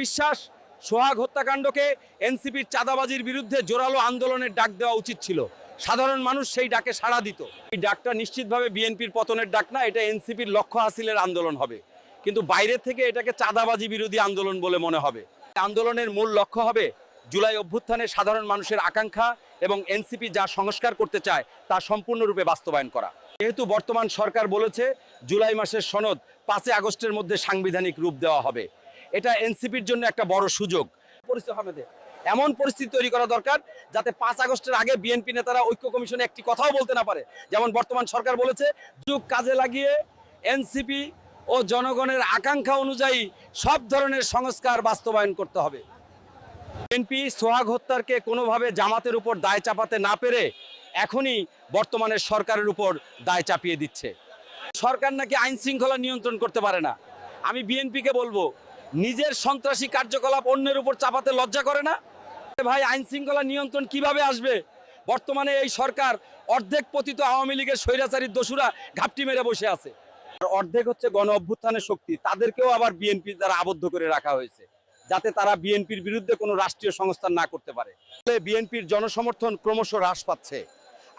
বিশ্বাস, সোহাগ হত্যাকাণ্ডকে এনসিপির চাঁদাবাজির বিরুদ্ধে জোরালো আন্দোলনের ডাক দেওয়া উচিত ছিল। সাধারণ মানুষ সেই ডাকে সাড়া দিত। এই ডাকটা নিশ্চিতভাবে বিএনপির পতনের ডাক না, এটা এনসিপির লক্ষ্য হাসিলের আন্দোলন হবে। কিন্তু বাইরে থেকে এটাকে চাঁদাবাজি বিরোধী আন্দোলন বলে মনে হবে। আন্দোলনের মূল লক্ষ্য হবে জুলাই অভ্যুত্থানে সাধারণ মানুষের আকাঙ্ক্ষা এবং এনসিপি যা সংস্কার করতে চায় তা সম্পূর্ণরূপে বাস্তবায়ন করা। যেহেতু বর্তমান সরকার বলেছে, জুলাই মাসের সনদ পাঁচই আগস্টের মধ্যে সাংবিধানিক রূপ দেওয়া হবে। এটা এনসিপির জন্য একটা বড় সুযোগ। এমন পরিস্থিতি তৈরি করা দরকার যাতে পাঁচ আগস্টের আগে বিএনপি নেতারা ঐক্য কমিশনে একটি কথাও বলতে না পারে। যেমন বর্তমান সরকার বলেছে যুগ কাজে লাগিয়ে এনসিপি ও জনগণের আকাঙ্ক্ষা অনুযায়ী সব ধরনের সংস্কার বাস্তবায়ন করতে হবে। বিএনপি সোহাগ হত্যারকে কোনোভাবে জামাতের উপর দায় চাপাতে না পেরে এখনই বর্তমানের সরকারের উপর দায় চাপিয়ে দিচ্ছে। সরকার নাকি আইন শৃঙ্খলা নিয়ন্ত্রণ করতে পারে না। আমি বিএনপিকে বলব নিজের সন্ত্রাসী কার্যকলাপ অন্যের উপর চাপাতে লজ্জা করে না? ভাই, আইন শৃঙ্খলা নিয়ন্ত্রণ কীভাবে আসবে? বর্তমানে এই সরকার অর্ধেক পতিত আওয়ামী লীগের স্বৈরাচারীর দোষুরা ঘাপটি মেরে বসে আছে। আর অর্ধেক হচ্ছে গণ অভ্যুত্থানের শক্তি, তাদেরকেও আবার বিএনপি দ্বারা আবদ্ধ করে রাখা হয়েছে, যাতে তারা বিএনপির বিরুদ্ধে কোনো রাষ্ট্রীয় সংস্থান না করতে পারে। বিএনপির জনসমর্থন ক্রমশ হ্রাস পাচ্ছে।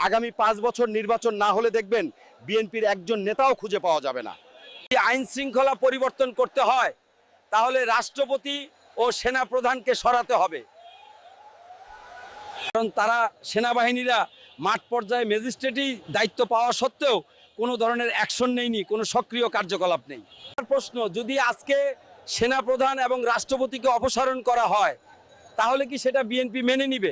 আগামী পাঁচ বছর নির্বাচন না হলে দেখবেন বিএনপির একজন নেতাও খুঁজে পাওয়া যাবে না। আইন শৃঙ্খলা পরিবর্তন করতে হয় তাহলে রাষ্ট্রপতি ও সেনা প্রধানকে সরাতে হবে। কারণ তারা সেনাবাহিনীরা মাঠ পর্যায়ে ম্যাজিস্ট্রেটই দায়িত্ব পাওয়া সত্ত্বেও কোনো ধরনের অ্যাকশন নেয়নি, কোনো সক্রিয় কার্যকলাপ নেই। প্রশ্ন, যদি আজকে সেনাপ্রধান এবং রাষ্ট্রপতিকে অপসারণ করা হয়, তাহলে কি সেটা বিএনপি মেনে নিবে?